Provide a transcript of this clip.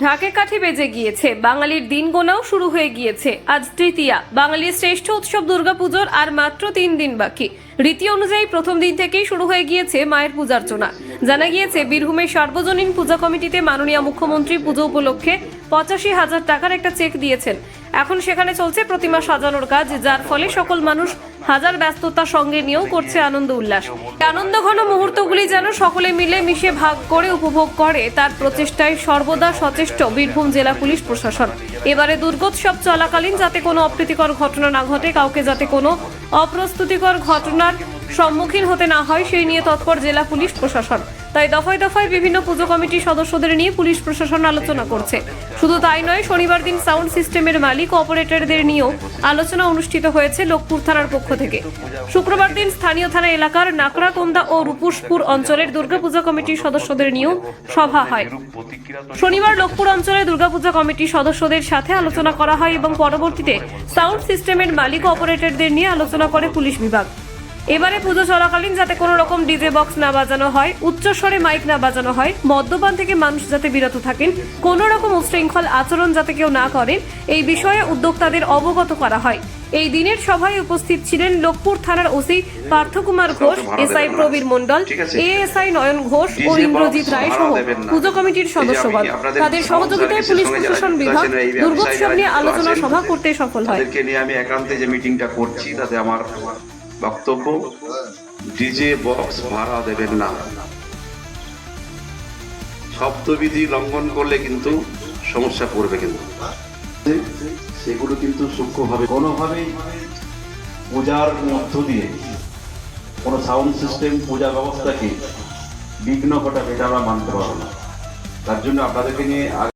ঢাকে কাঠি বেজে গিয়েছে। বাঙালির দিন গোনাও শুরু হয়ে গিয়েছে। আজ তৃতীয়া। বাঙালির শ্রেষ্ঠ উৎসব দুর্গাপুজোর আর মাত্র তিন দিন বাকি। রীতি অনুযায়ী প্রথম দিন থেকেই শুরু হয়ে গিয়েছে মায়ের পূজার্চনা। জানা গিয়েছে, বীরভূমের সার্বজনীন পূজা কমিটিতে মাননীয় মুখ্যমন্ত্রী পুজো উপলক্ষে পঁচাশি হাজার টাকার একটা চেক দিয়েছেন। এখন সেখানে চলছে প্রতিমা সাজানোর কাজ, যার ফলে সকল মানুষ হাজার ব্যস্ততা সঙ্গে নিয়েও করছে আনন্দ উল্লাস। আনন্দ ঘন মুহূর্তগুলি যেন সকলে মিলে মিশে ভাগ করে উপভোগ করে, তার প্রচেষ্টায় সর্বদা সচেষ্ট বীরভূম জেলা পুলিশ প্রশাসন। এবারে দুর্গোৎসব চলাকালীন যাতে কোনো অপ্রীতিকর ঘটনা না ঘটে, কাউকে যাতে কোনো অপ্রস্তুতিকর ঘটনার সম্মুখীন হতে না হয়, সেই নিয়ে তৎপর জেলা পুলিশ প্রশাসন। তাই দফায় দফায় বিভিন্ন পুজো কমিটির সদস্যদের নিয়ে পুলিশ প্রশাসন আলোচনা করছে। শুধু তাই নয়, শনিবার দিন সাউন্ড সিস্টেমের মালিক অপারেটরদের নিয়েও আলোচনা অনুষ্ঠিত হয়েছে লোকপুর থানার পক্ষ থেকে। শুক্রবার দিন স্থানীয় থানা এলাকার নাকড়াকন্দা ও রূপুসপুর অঞ্চলের দুর্গাপূজা কমিটির সদস্যদের নিয়েও সভা হয়। শনিবার লোকপুর অঞ্চলে দুর্গাপূজা কমিটির সদস্যদের সাথে আলোচনা করা হয় এবং পরবর্তীতে সাউন্ড সিস্টেমের মালিক অপারেটরদের নিয়ে আলোচনা করে পুলিশ বিভাগ। এবারে পুজো চলাকালীন যাতে কোনো রকম ডিজে বক্স না বাজানো হয় উচ্চস্বরে মাইক না বাজানো হয় মদ্যপান থেকে মানুষ যাতে বিরত থাকেন কোনো রকম উশৃঙ্খল আচরণ যাতে কেউ না করেন এই বিষয়ে উদ্যোক্তাদের অবগত করা হয়। এই দিনের সভায় উপস্থিত ছিলেন লোকপুর থানার OC Parthakumar Ghosh SI Prabir Mondal ASI Nayan Ghosh ও ইন্দ্রজিৎ রায় সহ পুজো কমিটির সদস্যগণ। তাদের সহযোগিতায় পুলিশ প্রশাসন বিভাগ দুর্গোৎসব নিয়ে আলোচনা সভা করতে সফল হয়। আমি একান্তে যে মিটিংটা করছি তাতে আমার বক্তব্য, ডিজে বক্স ভাড়া দেবেন না। শব্দবিধি লঙ্ঘন করলে কিন্তু সমস্যা পড়বে কিন্তু। সেগুলো কিন্তু সূক্ষ্মভাবে, কোনোভাবেই পূজার মধ্য দিয়ে, কোনো সাউন্ড সিস্টেম, পূজা ব্যবস্থাকে বিঘ্ন ঘটাবে এটা আমরা মানতে পারব না। তার জন্য আপনাদেরকে নিয়ে